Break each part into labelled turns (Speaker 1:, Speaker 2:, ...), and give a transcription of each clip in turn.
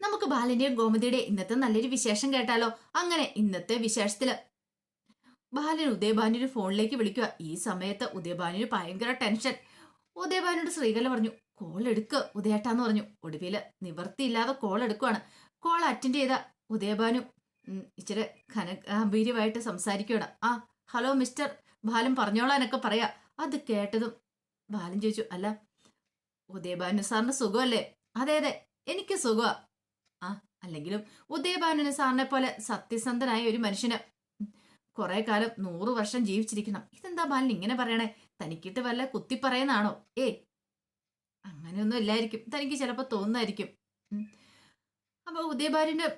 Speaker 1: നമുക്ക് ബാലന്റെയും ഗോമതിയുടെ ഇന്നത്തെ നല്ലൊരു വിശേഷം കേട്ടാലോ? അങ്ങനെ ഇന്നത്തെ വിശേഷത്തിൽ. ബാലൻ ഉദയഭാനുവിന്റെ ഫോണിലേക്ക് വിളിക്കുക. ഈ സമയത്ത് ഉദയഭാനുവിന് ഭയങ്കര ടെൻഷൻ. ഉദയഭാനുടെ ശ്രീകല പറഞ്ഞു കോൾ എടുക്ക് ഉദയേട്ടാന്ന് പറഞ്ഞു. ഒടുവിൽ നിവർത്തിയില്ലാതെ കോൾ എടുക്കുവാണ്. കോൾ അറ്റൻഡ് ചെയ്ത ഉദയഭാനു ഇച്ചിരി ഘനഗാംഭീര്യമായിട്ട് സംസാരിക്കുകയാണ് ആ ഹലോ മിസ്റ്റർ. ബാലൻ പറഞ്ഞോളാനൊക്കെ പറയാ. അത് കേട്ടതും ബാലൻ ചോദിച്ചു അല്ല ഉദയഭാനു സാറിന് സുഖമല്ലേ? അതെ അതെ എനിക്ക് സുഖമാ ആ അല്ലെങ്കിലും ഉദയഭാനന് സാറിനെ പോലെ സത്യസന്ധനായ ഒരു മനുഷ്യന് കുറെ കാലം നൂറു വർഷം ജീവിച്ചിരിക്കണം. ഇതെന്താ ബാലൻ ഇങ്ങനെ പറയണേ? തനിക്കിട്ട് വല്ല കുത്തി പറയുന്നാണോ ഏ അങ്ങനെയൊന്നും ഇല്ലായിരിക്കും. തനിക്ക് ചിലപ്പോ തോന്നുന്നായിരിക്കും അപ്പോൾ അപ്പൊ ഉദയഭാനന്റെ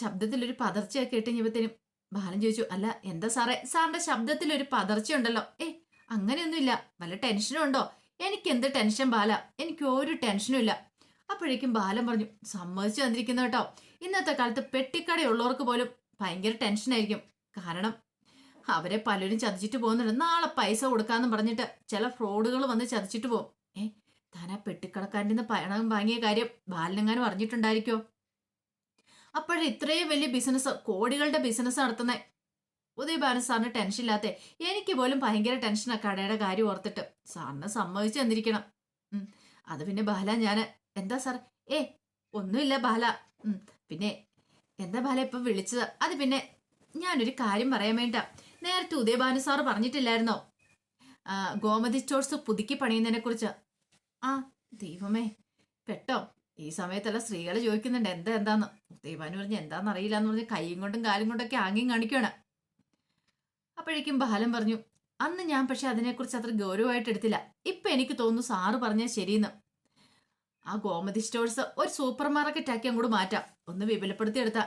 Speaker 1: ശബ്ദത്തിൽ ഒരു പതർച്ചയൊക്കെ ഇട്ട് കഴിഞ്ഞപ്പോഴത്തേനും ബാലൻ ചോദിച്ചു അല്ല എന്താ സാറേ? സാറിന്റെ ശബ്ദത്തിൽ ഒരു പതർച്ച ഉണ്ടല്ലോ ഏ അങ്ങനെയൊന്നുമില്ല. വല്ല ടെൻഷനും ഉണ്ടോ? എനിക്ക് എന്ത് ടെൻഷൻ ബാല? എനിക്ക് ഒരു ടെൻഷനും ഇല്ല. അപ്പോഴേക്കും ബാലൻ പറഞ്ഞു സമ്മതിച്ചു തന്നിരിക്കുന്നു കേട്ടോ. ഇന്നത്തെ കാലത്ത് പെട്ടിക്കടയുള്ളവർക്ക് പോലും ഭയങ്കര ടെൻഷനായിരിക്കും കാരണം അവരെ പലരും ചതിച്ചിട്ട് പോകുന്നുണ്ട്. നാളെ പൈസ കൊടുക്കാന്ന് പറഞ്ഞിട്ട് ചില ഫ്രോഡുകൾ വന്ന് ചതിച്ചിട്ട് പോകും. ഏ താൻ ആ പെട്ടിക്കടക്കാരന്റെ പണം വാങ്ങിയ കാര്യം ബാലനെങ്ങാനും അറിഞ്ഞിട്ടുണ്ടായിരിക്കോ? അപ്പോഴേ ഇത്രയും വലിയ ബിസിനസ് കോടികളുടെ ബിസിനസ് നടത്തുന്ന. ഉദയ ബാലൻ സാറിന് ടെൻഷൻ ഇല്ലാത്ത എനിക്ക് പോലും ഭയങ്കര ടെൻഷനാണ് കടയുടെ കാര്യം ഓർത്തിട്ട്. സാറിന് സമ്മതിച്ചു തന്നിരിക്കണം. അത് പിന്നെ ബാല ഞാൻ എന്താ സാർ ഏ ഒന്നുമില്ല ബാല. പിന്നെ എന്താ ബാല ഇപ്പൊ വിളിച്ചത്? അത് പിന്നെ ഞാനൊരു കാര്യം പറയാൻ വേണ്ട. നേരത്തെ ഉദയഭാനു സാർ പറഞ്ഞിട്ടില്ലായിരുന്നോ? ഗോമതി സ്റ്റോഴ്സ് പുതുക്കി പണിയുന്നതിനെ കുറിച്ച്. ആ ദൈവമേ. പെട്ടോ ഈ സമയത്തല്ല സ്ത്രീകൾ ചോദിക്കുന്നുണ്ട് എന്താ എന്താന്ന്. ഉദയഭാനു പറഞ്ഞ് എന്താന്ന് അറിയില്ല എന്ന് പറഞ്ഞ് കൈയും കൊണ്ടും കാലും കൊണ്ടൊക്കെ ആംഗ്യം കാണിക്കുകയാണ് അപ്പോഴേക്കും ബാലൻ പറഞ്ഞു അന്ന് ഞാൻ പക്ഷെ അതിനെക്കുറിച്ച് അത്ര ഗൗരവമായിട്ട് എടുത്തില്ല ഇപ്പൊ എനിക്ക് തോന്നുന്നു സാറ് പറഞ്ഞാൽ ശരിയെന്ന്. ആ ഗോമതി സ്റ്റോഴ്സ് ഒരു സൂപ്പർ മാർക്കറ്റ് ആക്കി അങ്ങോട്ട് മാറ്റാം. ഒന്ന് വിപുലപ്പെടുത്തി എടുത്താ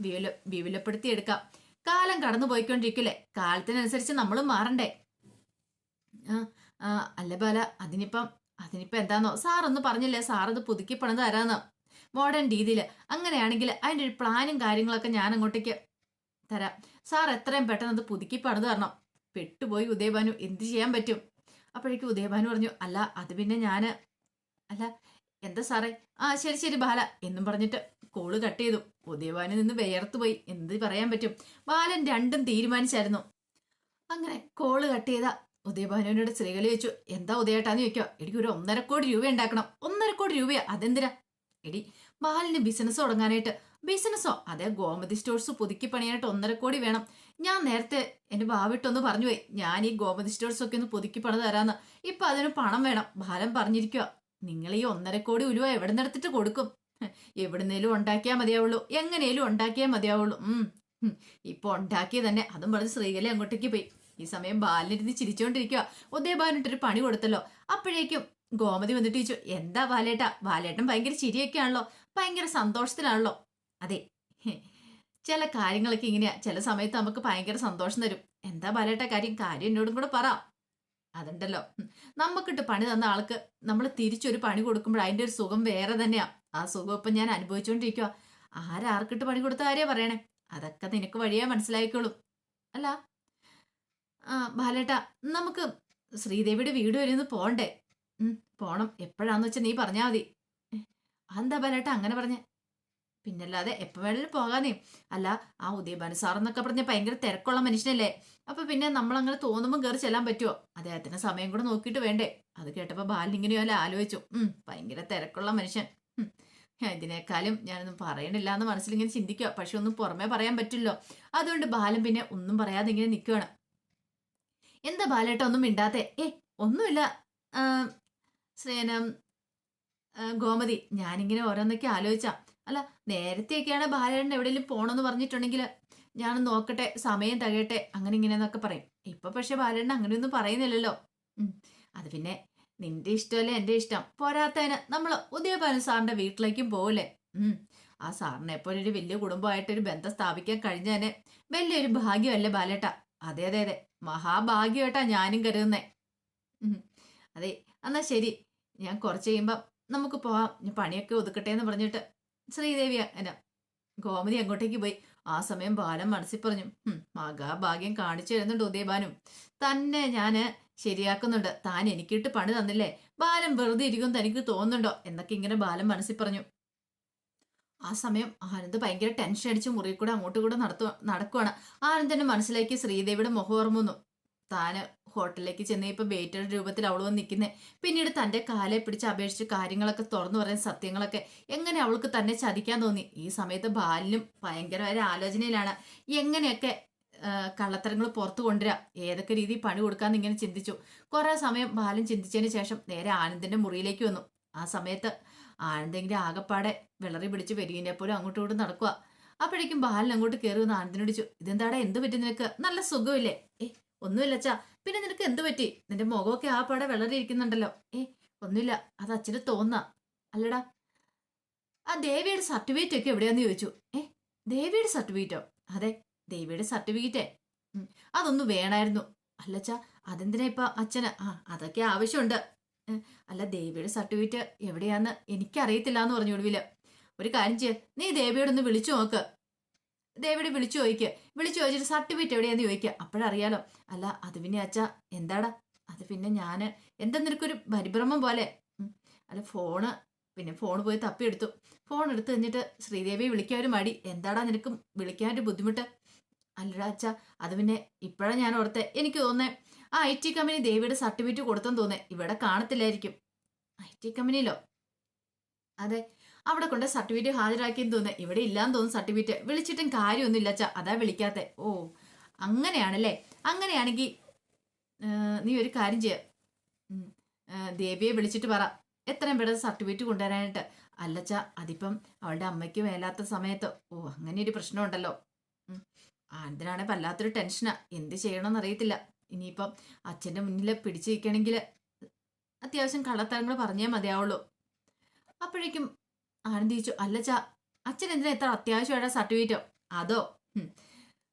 Speaker 1: വിപുല വിപുലപ്പെടുത്തി എടുക്കാം കാലം കടന്നു പോയിക്കൊണ്ടിരിക്കില്ലേ കാലത്തിനനുസരിച്ച് നമ്മളും മാറണ്ടേ? അല്ല ബാല അതിനിപ്പം അതിനിപ്പം എന്താന്നോ? സാറൊന്ന് പറഞ്ഞില്ലേ? സാർ അത് പുതുക്കി പണിത് തരാന്ന്. മോഡേൺ രീതിയിൽ അങ്ങനെയാണെങ്കിൽ അതിന്റെ ഒരു പ്ലാനും കാര്യങ്ങളൊക്കെ ഞാൻ അങ്ങോട്ടേക്ക് തരാം. സാർ എത്രയും പെട്ടെന്ന് അത് പുതുക്കി പണിത് തരണം. പെട്ടുപോയി ഉദയഭാനു. എന്ത് ചെയ്യാൻ പറ്റും? അപ്പോഴേക്കും ഉദയഭാനു പറഞ്ഞു അല്ല അത് പിന്നെ ഞാൻ അല്ല എന്താ സാറേ? ആ ശരി ശരി ബാല. എന്നും പറഞ്ഞിട്ട് കോൾ കട്ട് ചെയ്തു. ഉദയവാനിൽ നിന്ന് വിയർത്തു പോയി. എന്ത് പറയാൻ പറ്റും? ബാലൻ രണ്ടും തീരുമാനിച്ചായിരുന്നു. അങ്ങനെ കോൾ കട്ട് ചെയ്ത ഉദയഭാനുവിനോട് സ്ത്രീകളി ചോദിച്ചു എന്താ ഉദയേട്ടാന്ന് ചോദിക്കോ എനിക്ക് ഒരു ഒന്നര കോടി രൂപ ഉണ്ടാക്കണം. ഒന്നര കോടി രൂപയാ? അതെന്തിനാ? എടി ബാലിന് ബിസിനസ് തുടങ്ങാനായിട്ട്. ബിസിനസ്സോ അതെ ഗോമതി സ്റ്റോഴ്സ് പുതുക്കി പണിയാനായിട്ട് ഒന്നര കോടി വേണം. ഞാൻ നേരത്തെ എന്റെ ബാവിട്ടൊന്ന് പറഞ്ഞു പോയി. ഞാൻ ഈ ഗോമതി സ്റ്റോഴ്സ് ഒക്കെ ഒന്ന് പുതുക്കി പണി തരാന്ന്. ഇപ്പൊ അതിന് പണം വേണം. ബാലൻ പറഞ്ഞിരിക്കുക നിങ്ങൾ ഈ ഒന്നര കോടി ഉരുവ എവിടെ നിന്നെടുത്തിട്ട് കൊടുക്കും? എവിടുന്നേലും ഉണ്ടാക്കിയാൽ മതിയാവുള്ളൂ. എങ്ങനെയും ഉണ്ടാക്കിയാൽ മതിയാവുള്ളൂ. ഉം. ഇപ്പൊ ഉണ്ടാക്കിയ തന്നെ. അതും പറഞ്ഞ് ശ്രീകല അങ്ങോട്ടേക്ക് പോയി. ഈ സമയം ബാലിനിരുന്ന് ചിരിച്ചോണ്ടിരിക്കുക ഉദയബാലിട്ടൊരു പണി കൊടുത്തല്ലോ. അപ്പോഴേക്കും ഗോമതി വന്നിട്ട് ചോദിച്ചു എന്താ ബാലേട്ട? ബാലേട്ടൻ ഭയങ്കര ചിരിയൊക്കെ ആണല്ലോ. ഭയങ്കര സന്തോഷത്തിലാണല്ലോ. അതെ. ചില കാര്യങ്ങളൊക്കെ ഇങ്ങനെയാ. ചില സമയത്ത് നമുക്ക് ഭയങ്കര സന്തോഷം തരും. എന്താ ബാലേട്ട കാര്യം? കാര്യം എന്നോടും കൂടെ പറ. അതുണ്ടല്ലോ. നമുക്കിട്ട് പണി തന്ന ആൾക്ക് നമ്മൾ തിരിച്ചൊരു പണി കൊടുക്കുമ്പോൾ അതിന്റെ ഒരു സുഖം വേറെ തന്നെയാ. ആ സുഖം ഇപ്പം ഞാൻ അനുഭവിച്ചുകൊണ്ടിരിക്കുക ആരാർക്കിട്ട് പണി കൊടുത്ത കാര്യമാണ് പറയണേ? അതൊക്കെ നിനക്ക് വഴിയേ മനസ്സിലായിക്കോളും. അല്ല? ആ ബാലേട്ടാ നമുക്ക് ശ്രീദേവിയുടെ വീട് വരെ ഒന്ന് പോണ്ടേ? പോണം. എപ്പോഴാന്ന് വെച്ചാൽ നീ പറഞ്ഞാൽ മതി. എന്താ ബാലേട്ടാ അങ്ങനെ പറഞ്ഞേ? പിന്നല്ലാതെ എപ്പോൾ വേണേലും പോകാനേ. അല്ല ആ ഉദയഭാനു സാർ എന്നൊക്കെ പറഞ്ഞ ഭയങ്കര തിരക്കുള്ള മനുഷ്യനല്ലേ. അപ്പൊ പിന്നെ നമ്മൾ അങ്ങനെ തോന്നുമ്പോൾ കയറി ചെല്ലാൻ പറ്റുമോ അദ്ദേഹത്തിന് സമയം കൂടെ നോക്കിയിട്ട് വേണ്ടേ. അത് കേട്ടപ്പോൾ ബാലൻ ഇങ്ങനെയല്ല ആലോചിച്ചു. ഉം ഭയങ്കര തിരക്കുള്ള മനുഷ്യൻ. ഇതിനേക്കാളും ഞാനൊന്നും പറയണില്ല എന്ന് മനസ്സിൽ ഇങ്ങനെ ചിന്തിക്കുക പക്ഷെ ഒന്നും പുറമേ പറയാൻ പറ്റില്ലോ. അതുകൊണ്ട് ബാലൻ പിന്നെ ഒന്നും പറയാതെ ഇങ്ങനെ നിൽക്കുകയാണ് എന്താ ബാലേട്ട ഒന്നും മിണ്ടാത്തെ? ഏ ഒന്നുമില്ല. സ്നേഹം ഗോമതി ഞാനിങ്ങനെ ഓരോന്നൊക്കെ ആലോചിച്ചാ. അല്ല നേരത്തെയൊക്കെയാണ് ബാലേട്ടൻ എവിടെയെങ്കിലും പോണെന്ന് പറഞ്ഞിട്ടുണ്ടെങ്കിൽ ഞാൻ നോക്കട്ടെ സമയം തകയട്ടെ അങ്ങനെ ഇങ്ങനെയെന്നൊക്കെ പറയും. ഇപ്പൊ പക്ഷെ ബാലേട്ടൻ അങ്ങനെയൊന്നും പറയുന്നില്ലല്ലോ. അത് പിന്നെ നിന്റെ ഇഷ്ടമല്ലേ എന്റെ ഇഷ്ടം? പോരാത്തതിന് നമ്മൾ ഉദയഭാനു സാറിന്റെ വീട്ടിലേക്കും പോകില്ലേ ഉം ആ സാറിനെ പോലെ ഒരു വലിയ കുടുംബമായിട്ട് ഒരു ബന്ധം സ്ഥാപിക്കാൻ കഴിഞ്ഞതിന് വലിയൊരു ഭാഗ്യമല്ലേ ബാലേട്ട? അതെ അതെ അതെ. മഹാഭാഗ്യമായിട്ടാ ഞാനും കരുതുന്നേ. അതെ എന്നാ ശരി. ഞാൻ കുറച്ച് കഴിയുമ്പം നമുക്ക് പോവാം. പണിയൊക്കെ ഒതുക്കട്ടെ എന്ന് പറഞ്ഞിട്ട് ശ്രീദേവി എന്നാ ഗോമതി അങ്ങോട്ടേക്ക് പോയി. ആ സമയം ബാലൻ മനസ്സിൽ പറഞ്ഞു "ഹും, മഹാഭാഗ്യം കാണിച്ചു തരുന്നുണ്ട് ഉദയബാനും തന്നെ ഞാൻ ശരിയാക്കുന്നുണ്ട്. താൻ എനിക്കിട്ട് പണി തന്നില്ലേ? ബാലൻ വെറുതെ ഇരിക്കും തനിക്ക് തോന്നുന്നുണ്ടോ? എന്നൊക്കെ ഇങ്ങനെ ബാലൻ മനസ്സിൽ പറഞ്ഞു. ആ സമയം ആനന്ദ് ഭയങ്കര ടെൻഷൻ അടിച്ച് മുറി കൂടെ അങ്ങോട്ടും കൂടെ നടത്തു നടക്കുവാണ്. ആനന്ദന്റെ മനസ്സിലേക്ക് ശ്രീദേവിയുടെ മുഖം ഓർമ്മുന്നു താന് ഹോട്ടലിലേക്ക് ചെന്ന് ഇപ്പൊ ബേറ്റയുടെ രൂപത്തിൽ അവൾ വന്ന് നിൽക്കുന്നത് പിന്നീട് തന്റെ കാലെ പിടിച്ച് അപേക്ഷിച്ച് കാര്യങ്ങളൊക്കെ തുറന്നു പറയാൻ സത്യങ്ങളൊക്കെ എങ്ങനെ അവൾക്ക് തന്നെ ചതിക്കാൻ തോന്നി. ഈ സമയത്ത് ബാലിനും ഭയങ്കരമായ ആലോചനയിലാണ്. എങ്ങനെയൊക്കെ കള്ളത്തരങ്ങൾ പുറത്തു കൊണ്ടുവരാം? ഏതൊക്കെ രീതി പണി കൊടുക്കാന്ന് ഇങ്ങനെ ചിന്തിച്ചു. കുറെ സമയം ബാലൻ ചിന്തിച്ചതിന് ശേഷം നേരെ ആനന്ദിന്റെ മുറിയിലേക്ക് വന്നു. ആ സമയത്ത് ആനന്ദെങ്കിലും ആകപ്പാടെ വിളറി പിടിച്ച് പെരുകിനെ പോലും അങ്ങോട്ടും ഇങ്ങോട്ടും നടക്കുക അപ്പോഴേക്കും ബാലൻ അങ്ങോട്ട് കയറി വന്ന് ആനന്ദിനോട് ചോദിച്ചു ഇതെന്താടാ? എന്ത് പറ്റി നിനക്ക്? നല്ല സുഖമില്ലേ? ഏ ഒന്നുമില്ലച്ചാ. പിന്നെ നിനക്ക് എന്ത് പറ്റി? നിന്റെ മുഖമൊക്കെ ആ പാടെ വെള്ളരിയിരിക്കുന്നുണ്ടല്ലോ. ഏ ഒന്നുമില്ല. അത് അച്ഛന് തോന്നാ. അല്ലടാ. ആ ദേവിയുടെ സർട്ടിഫിക്കറ്റ് ഒക്കെ എവിടെയാന്ന് ചോദിച്ചു. ഏ ദേവിയുടെ സർട്ടിഫിക്കറ്റോ? അതെ ദേവിയുടെ സർട്ടിഫിക്കറ്റേ. അതൊന്ന് വേണമായിരുന്നു അല്ലച്ചാ അതെന്തിനാ ഇപ്പൊ അച്ഛന്? ആ അതൊക്കെ ആവശ്യമുണ്ട്. അല്ല ദേവിയുടെ സർട്ടിഫിക്കറ്റ് എവിടെയാന്ന് എനിക്കറിയത്തില്ല എന്ന് പറഞ്ഞു ഒടുവിൽ ഒരു കാര്യം ചെയ്യ. നീ ദേവിയോടൊന്ന് വിളിച്ചു നോക്ക്. ദേവിയുടെ വിളിച്ചു ചോദിക്ക്. വിളിച്ചു ചോദിച്ചിട്ട് സർട്ടിഫിക്കറ്റ് എവിടെയാന്ന് ചോദിക്കുക അപ്പോഴറിയാലോ. അല്ല അത് പിന്നെ അച്ഛ എന്താടാ? അത് പിന്നെ ഞാൻ എന്താ നിനക്കൊരു പരിഭ്രമം പോലെ? അല്ല ഫോണ്. പിന്നെ ഫോൺ പോയി തപ്പിയെടുത്തു ഫോൺ എടുത്തു കഴിഞ്ഞിട്ട് ശ്രീദേവിയെ വിളിക്കാൻ ഒരു മടി. എന്താടാ നിനക്ക് വിളിക്കാൻ ഒരു ബുദ്ധിമുട്ട്? അല്ലടാ അച്ഛ അത് പിന്നെ ഇപ്പോഴാണ് ഞാൻ ഓർത്തെ. എനിക്ക് തോന്നേ ആ ഐ ടി കമ്പനി ദേവിയുടെ സർട്ടിഫിക്കറ്റ് കൊടുത്തെന്ന് തോന്നേ. ഇവിടെ കാണത്തില്ലായിരിക്കും. ഐ ടി കമ്പനിയിലോ? അതെ അവിടെ കൊണ്ട് സർട്ടിഫിക്കറ്റ് ഹാജരാക്കിയെന്ന് തോന്നുന്നു. ഇവിടെ ഇല്ലാന്ന് തോന്നുന്നു സർട്ടിഫിക്കറ്റ്. വിളിച്ചിട്ടും കാര്യമൊന്നുമില്ല അച്ഛാ. അതാ വിളിക്കാത്തെ. ഓ അങ്ങനെയാണല്ലേ? അങ്ങനെയാണെങ്കിൽ നീ ഒരു കാര്യം ചെയ്യ. ദേവിയെ വിളിച്ചിട്ട് പറ. എത്രയും പെട്ടെന്ന് സർട്ടിഫിക്കറ്റ് കൊണ്ടുവരാനായിട്ട്. അല്ലച്ച അതിപ്പം അവളുടെ അമ്മയ്ക്ക് മേലാത്ത സമയത്ത്. ഓ അങ്ങനെ ഒരു പ്രശ്നമുണ്ടല്ലോ. ഉണ്ടല്ലോ ആനന്ദനാണെ വല്ലാത്തൊരു ടെൻഷനാ. എന്ത് ചെയ്യണമെന്ന് അറിയത്തില്ല. ഇനിയിപ്പം അച്ഛന്റെ മുന്നിൽ പിടിച്ചു നിൽക്കണമെങ്കിൽ അത്യാവശ്യം കള്ളത്തരങ്ങൾ പറഞ്ഞേ മതിയാവുള്ളൂ. അപ്പോഴേക്കും ആനന്ദ് ചോദിച്ചു അല്ലച്ച അച്ഛൻ എന്തിനാ എത്ര അത്യാവശ്യമായിട്ട് സർട്ടിഫിക്കറ്റോ? അതോ.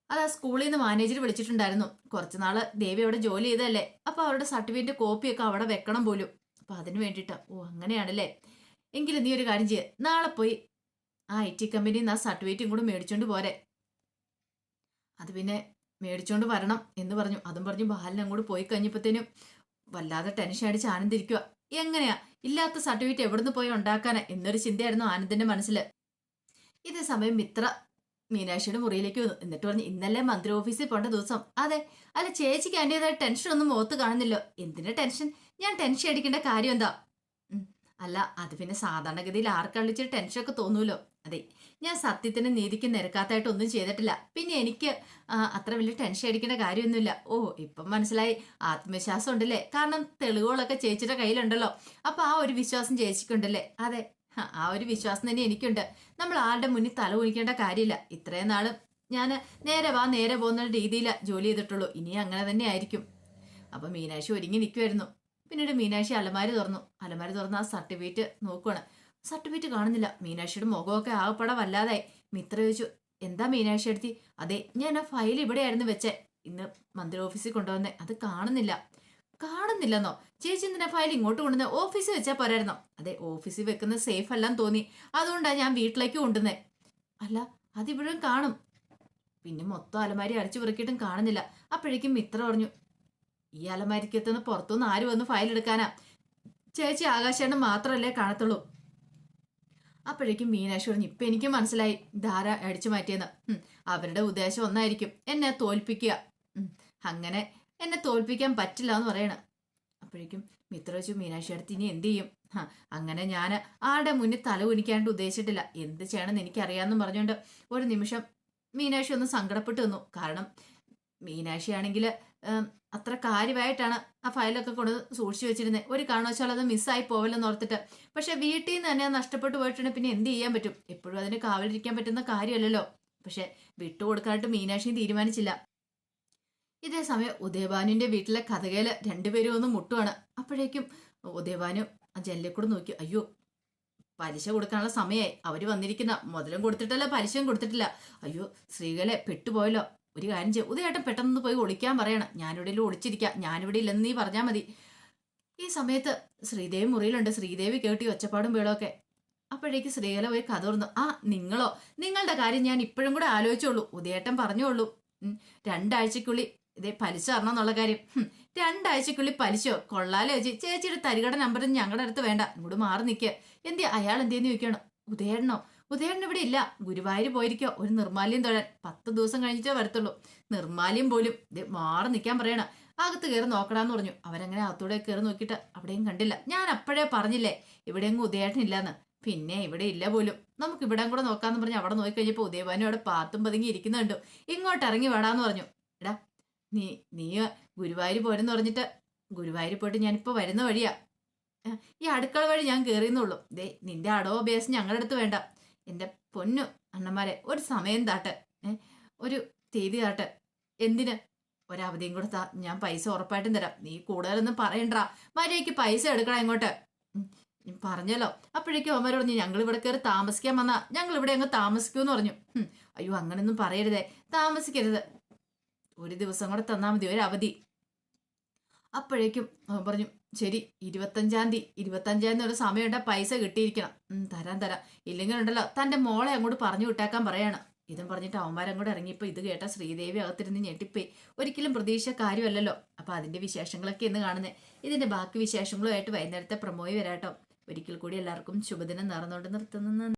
Speaker 1: അതാ സ്കൂളിൽ നിന്ന് മാനേജർ വിളിച്ചിട്ടുണ്ടായിരുന്നു. കുറച്ച് ദേവി അവിടെ ജോലി ചെയ്തല്ലേ അപ്പൊ അവരുടെ സർട്ടിഫിക്കറ്റ് കോപ്പിയൊക്കെ അവിടെ വെക്കണം പോലും. അപ്പൊ അതിന് വേണ്ടിയിട്ടാ. ഓ അങ്ങനെയാണല്ലേ. എങ്കിലും നീ ഒരു കാര്യം ചെയ്യ. നാളെ പോയി ആ ഐ ടി കമ്പനിയിൽ നിന്ന് ആ സർട്ടിഫിക്കറ്റും കൂടെ മേടിച്ചോണ്ട് പോരെ. അത് പിന്നെ മേടിച്ചോണ്ട് വരണം എന്ന് പറഞ്ഞു. അതും പറഞ്ഞു ബാലൻ അങ്ങോട്ട് പോയി കഴിഞ്ഞപ്പോഴത്തേനും വല്ലാതെ ടെൻഷൻ അടിച്ച് ആനന്ദിരിക്കുക എങ്ങനെയാ? ഇല്ലാത്ത സർട്ടിഫിക്കറ്റ് എവിടുന്ന് പോയി ഉണ്ടാക്കാനാ എന്നൊരു ചിന്തയായിരുന്നു ആനന്ദിന്റെ മനസ്സിൽ ഇതേ സമയം മിത്ര മീനാക്ഷിയുടെ മുറിയിലേക്ക് വന്നു. എന്നിട്ട് പറഞ്ഞു ഇന്നലെ മന്ത്രി ഓഫീസിൽ പോണ്ട ദിവസം. അതെ. അല്ല ചേച്ചിക്ക് അതിന്റെതായ ടെൻഷൻ ഒന്നും മുഖത്ത് കാണുന്നില്ലോ. എന്തിന്റെ ടെൻഷൻ ഞാൻ ടെൻഷൻ അടിക്കേണ്ട കാര്യം എന്താ? അല്ല അത് പിന്നെ സാധാരണഗതിയിൽ ആർക്കള്ളിച്ച് ടെൻഷനൊക്കെ തോന്നൂലോ. അതെ ഞാൻ സത്യത്തിന് നീതിക്ക് നിരക്കാത്തായിട്ട് ഒന്നും ചെയ്തിട്ടില്ല. പിന്നെ എനിക്ക് അത്ര വലിയ ടെൻഷൻ അടിക്കേണ്ട കാര്യമൊന്നുമില്ല. ഓ ഇപ്പം മനസ്സിലായി. ആത്മവിശ്വാസം ഉണ്ടല്ലേ? കാരണം തെളിവുകളൊക്കെ ചേച്ചിയുടെ കയ്യിലുണ്ടല്ലോ. അപ്പൊ ആ ഒരു വിശ്വാസം ചേച്ചിക്കുണ്ടല്ലേ? അതെ ആ ഒരു വിശ്വാസം തന്നെ എനിക്കുണ്ട്. നമ്മൾ ആരുടെ മുന്നിൽ തല കുനിക്കേണ്ട കാര്യമില്ല. ഇത്രയും നാൾ ഞാൻ നേരെ വാ നേരെ പോകുന്ന രീതിയിൽ ജോലി ചെയ്തിട്ടുള്ളൂ. ഇനി അങ്ങനെ തന്നെ ആയിരിക്കും. അപ്പൊ മീനാക്ഷി ഒരുങ്ങി നിൽക്കുമായിരുന്നു പിന്നീട് മീനാക്ഷി അലമാരി തുറന്നു. അലമാരി തുറന്ന് ആ സർട്ടിഫിക്കറ്റ് നോക്കുവാണ്. സർട്ടിഫിക്കറ്റ് കാണുന്നില്ല. മീനാക്ഷിയുടെ മുഖമൊക്കെ ആകപ്പെടെ വല്ലാതായി. മിത്ര ചോദിച്ചു എന്താ മീനാക്ഷി എടുത്തി? അതെ ഞാൻ ആ ഫയൽ ഇവിടെയായിരുന്നു വെച്ചേ. ഇന്ന് മന്ത്രി ഓഫീസിൽ കൊണ്ടുവന്നേ. അത് കാണുന്നില്ല. കാണുന്നില്ലെന്നോ? ചേച്ചി എന്തിനാ ഫയൽ ഇങ്ങോട്ട് കൊണ്ടുവന്ന്? ഓഫീസിൽ വെച്ചാൽ പോരായിരുന്നോ? അതെ ഓഫീസിൽ വെക്കുന്നത് സേഫ് അല്ലാന്ന് തോന്നി. അതുകൊണ്ടാണ് ഞാൻ വീട്ടിലേക്ക് കൊണ്ടുവന്നേ. അല്ല അതിപ്പോഴും കാണും. പിന്നെ മൊത്തം അലമാരി അടിച്ചു പെറുക്കിയിട്ടും കാണുന്നില്ല. അപ്പോഴേക്കും മിത്ര പറഞ്ഞു ഈ അലമാരിക്കത്തുനിന്ന് പുറത്തുനിന്ന് ആര് വന്ന് ഫയൽ എടുക്കാനാ ചേച്ചി ആകാശേണ്ണ മാത്രമല്ലേ കാണത്തുള്ളൂ. അപ്പോഴേക്കും മീനാക്ഷി പറഞ്ഞു ഇപ്പൊ എനിക്ക് മനസ്സിലായി ധാര അടിച്ചു മാറ്റിയെന്ന്. അവരുടെ ഉദ്ദേശം ഒന്നായിരിക്കും. എന്നെ തോൽപ്പിക്കുക. അങ്ങനെ എന്നെ തോൽപ്പിക്കാൻ പറ്റില്ല എന്ന് പറയണ. അപ്പോഴേക്കും മിത്ര വെച്ചു മീനാക്ഷി അടുത്ത് ഇനി എന്ത് ചെയ്യും? അങ്ങനെ ഞാൻ ആരുടെ മുന്നിൽ തല കുനിക്കാണ്ട് ഉദ്ദേശിച്ചിട്ടില്ല. എന്ത് ചെയ്യണമെന്ന് എനിക്കറിയാമെന്നും പറഞ്ഞുകൊണ്ട് ഒരു നിമിഷം മീനാക്ഷി ഒന്ന് സങ്കടപ്പെട്ടു നിന്നു. കാരണം മീനാക്ഷി ആണെങ്കിൽ അത്ര കാര്യമായിട്ടാണ് ആ ഫയലൊക്കെ കൊണ്ട് സൂക്ഷിച്ചു വെച്ചിരുന്നത് ഒരു കാരണവശാലും അത് മിസ്സായി പോവല്ലെന്ന് ഓർത്തിട്ട്. പക്ഷെ വീട്ടിൽ നിന്ന് തന്നെ നഷ്ടപ്പെട്ടു പോയിട്ടുണ്ടെങ്കിൽ പിന്നെ എന്ത് ചെയ്യാൻ പറ്റും? എപ്പോഴും അതിന് കാവലിരിക്കാൻ പറ്റുന്ന കാര്യമല്ലല്ലോ. പക്ഷെ വിട്ടുകൊടുക്കാനായിട്ട് മീനാക്ഷിയും തീരുമാനിച്ചില്ല. ഇതേ സമയം ഉദയഭാനുവിന്റെ വീട്ടിലെ കഥകയിൽ രണ്ടുപേരും ഒന്ന് മുട്ടുവാണ്. അപ്പോഴേക്കും ഉദയഭാനു ആ ജനലിൽ നോക്കി. അയ്യോ പലിശ കൊടുക്കാനുള്ള സമയമായി അവർ വന്നിരിക്കുന്ന മുതലും കൊടുത്തിട്ടല്ല പലിശയും കൊടുത്തിട്ടില്ല. അയ്യോ സ്ത്രീകളെ പെട്ടുപോയല്ലോ. ഒരു കാര്യം ചെയ്യും. ഉദയേട്ടൻ പെട്ടെന്ന് പോയി ഒളിക്കാൻ പറയണം. ഞാനിവിടെ ഒളിച്ചിരിക്കാം. ഞാനിവിടെ ഇല്ലെന്ന് നീ പറഞ്ഞാൽ മതി. ഈ സമയത്ത് ശ്രീദേവി മുറിയിലുണ്ട്. ശ്രീദേവി കേട്ടി ഒച്ചപ്പാടും വീളൊക്കെ അപ്പോഴേക്ക് ശ്രീകല പോയി കഥ തുറന്നു ആ നിങ്ങളോ? നിങ്ങളുടെ കാര്യം ഞാൻ ഇപ്പോഴും കൂടെ ആലോചിച്ചോളൂ ഉദയേട്ടൻ പറഞ്ഞോളൂ രണ്ടാഴ്ചക്കുള്ളി ഇതേ പലിശ തരണം എന്നുള്ള കാര്യം രണ്ടാഴ്ചക്കുള്ളി പലിശയോ? കൊള്ളാലോ ചേച്ചി. ചേച്ചിയുടെ തരികട നമ്പറും ഞങ്ങളുടെ അടുത്ത് വേണ്ട. ഇങ്ങോട്ട് മാറി നിൽക്കുക എന്തി അയാൾ എന്തേന്ന് ചോദിക്കണം? ഉദയേട്ടനോ? ഉദയൻ ഇവിടെ ഇല്ല. ഗുരുവായൂർ പോയിരിക്കോ. ഒരു നിർമാല്യം തൊഴാൻ പത്ത് ദിവസം കഴിഞ്ഞിട്ടേ വരത്തുള്ളൂ. നിർമാല്യം പോലും ഇത് മാറി നിൽക്കാൻ പറയണ. അകത്ത് കയറി നോക്കടാന്ന് പറഞ്ഞു. അവരങ്ങനെ അകത്തൂടെ കയറി നോക്കിയിട്ട് അവിടെയും കണ്ടില്ല. ഞാൻ അപ്പോഴേ പറഞ്ഞില്ലേ ഇവിടെയെങ്ങും ഉദയേട്ടനില്ലാന്ന് പിന്നെ ഇവിടെ ഇല്ല പോലും. നമുക്ക് ഇവിടെ കൂടെ നോക്കാന്ന് പറഞ്ഞ് അവിടെ നോക്കി കഴിഞ്ഞപ്പോൾ ഉദയഭാനു അവിടെ പാത്തും പതുങ്ങി ഇരിക്കുന്നുണ്ട് ഇങ്ങോട്ട് ഇറങ്ങി വേടാന്ന് പറഞ്ഞു. എടാ നീ നീ ഗുരുവായൂർ പോരെന്ന് പറഞ്ഞിട്ട് ഗുരുവായൂർ പോയിട്ട് ഞാനിപ്പോൾ വരുന്ന വഴിയാ. ഈ അടുക്കള വഴി ഞാൻ കയറിയെന്നുള്ളൂ ദേ നിന്റെ അടവോ ബേസ് ഞങ്ങളുടെ അടുത്ത് വേണ്ട. എന്റെ പൊന്നു അണ്ണന്മാരെ ഒരു സമയം താട്ട്. ഒരു തീയതി താട്ട്. എന്തിന്? ഒരവധിയും കൂടെ താ. ഞാൻ പൈസ ഉറപ്പായിട്ടും തരാം. നീ കൂടുതലൊന്നും പറയണ്ടാ. മര്യാദയ്ക്ക് പൈസ എടുക്കണം ഇങ്ങോട്ട് പറഞ്ഞല്ലോ. അപ്പോഴേക്കും അവന്മാർ പറഞ്ഞു ഞങ്ങൾ ഇവിടെ കയറി താമസിക്കാൻ വന്നാ. ഞങ്ങൾ ഇവിടെ അങ്ങ് താമസിക്കൂന്ന് പറഞ്ഞു. അയ്യോ അങ്ങനൊന്നും പറയരുതേ. താമസിക്കരുത്. ഒരു ദിവസം കൂടെ തന്നാൽ മതി ഒരു അപ്പോഴേക്കും പറഞ്ഞു ശരി ഇരുപത്തഞ്ചാം തീയതി ഇരുപത്തഞ്ചാം തീയതി ഒരു സമയമുണ്ട പൈസ കിട്ടിയിരിക്കണം. തരാം തരാം. ഇല്ലെങ്കിൽ ഉണ്ടല്ലോ തന്റെ മോളെ അങ്ങോട്ട് പറഞ്ഞു വിട്ടേക്കാൻ പറയാണ്. ഇതും പറഞ്ഞിട്ട് അവന്മാരങ്ങോട്ട് ഇറങ്ങിയപ്പോൾ ഇത് കേട്ട ശ്രീദേവി അകത്തിരുന്ന് ഞെട്ടിപ്പോയി. ഒരിക്കലും പ്രതീക്ഷ കാര്യമല്ലല്ലോ. അപ്പൊ അതിന്റെ വിശേഷങ്ങളൊക്കെ ഇന്ന് കാണുന്നത് ഇതിന്റെ ബാക്കി വിശേഷങ്ങളുമായിട്ട് വൈകുന്നേരത്തെ പ്രമോയി വരാട്ടോ. ഒരിക്കൽ കൂടി എല്ലാവർക്കും ശുഭദിനം നേർന്നുകൊണ്ട് നിർത്തുന്നു.